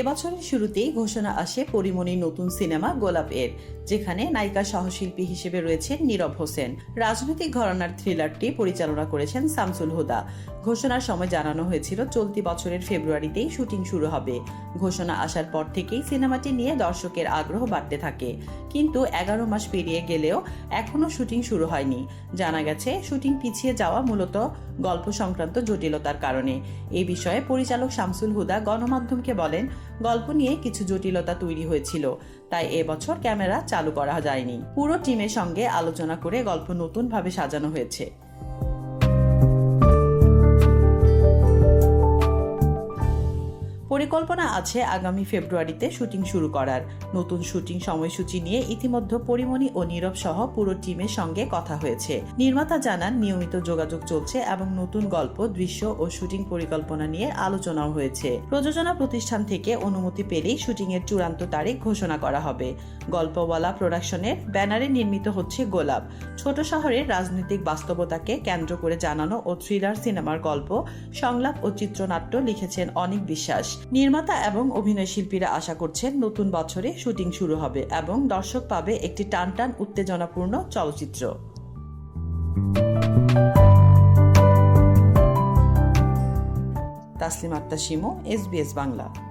এবছরের শুরুতেই ঘোষণা আসে পরিমণির নতুন সিনেমা গোলাপ এর, যেখানে নায়িকা সহশিল্পী হিসেবে রয়েছেন নীরব হোসেন। রাজনৈতিক ঘরানার থ্রিলারটি পরিচালনা করেছেন শামসুল হুদা। ঘোষণার সময় জানানো হয়েছিল, চলতি বছরের ফেব্রুয়ারিতেই শুটিং শুরু হবে। ঘোষণা আসার পর থেকেই সিনেমাটি নিয়ে দর্শকের আগ্রহ বাড়তে থাকে। কিন্তু এগারো মাস পেরিয়ে গেলেও এখনও শুটিং শুরু হয়নি। জানা গেছে, শুটিং পিছিয়ে যাওয়া মূলত গল্প সংক্রান্ত জটিলতার কারণে। এ বিষয়ে পরিচালক শামসুল হুদা গণমাধ্যমকে বলেন গল্প নিয়ে কিছু জটিলতা তৈরি হয়েছিল, তাই এবছর ক্যামেরা চালু করা যায়নি। পুরো টিমের সঙ্গে আলোচনা করে গল্প নতুনভাবে সাজানো হয়েছে। পরিকল্পনা আছে আগামী ফেব্রুয়ারিতে শুটিং শুরু করার। নতুন শুটিং সময়সূচি নিয়ে ইতিমধ্যে পরিমণি ও নীরব সহ পুরো টিমের সঙ্গে কথা হয়েছে। নির্মাতা জানান, নিয়মিত যোগাযোগ চলছে এবং নতুন গল্প, দৃশ্য ও শুটিং পরিকল্পনা নিয়ে আলোচনাও হয়েছে। প্রযোজনা প্রতিষ্ঠান থেকে অনুমতি পেলেই শুটিং এর চূড়ান্ত তারিখ ঘোষণা করা হবে। গল্পওয়ালা প্রোডাকশনের ব্যানারে নির্মিত হচ্ছে গোলাপ। ছোট শহরের রাজনৈতিক বাস্তবতাকে কেন্দ্র করে জানানো ও থ্রিলার সিনেমার গল্প, সংলাপ ও চিত্রনাট্য লিখেছেন অনেক বিশ্বাস। নির্মাতা এবং অভিনয় শিল্পীরা আশা করছেন নতুন বছরে শুটিং শুরু হবে এবং দর্শক পাবে একটি টান টান উত্তেজনাপূর্ণ চলচ্চিত্র। তাসলিম আক্তার সিমো এসবিএস বাংলা।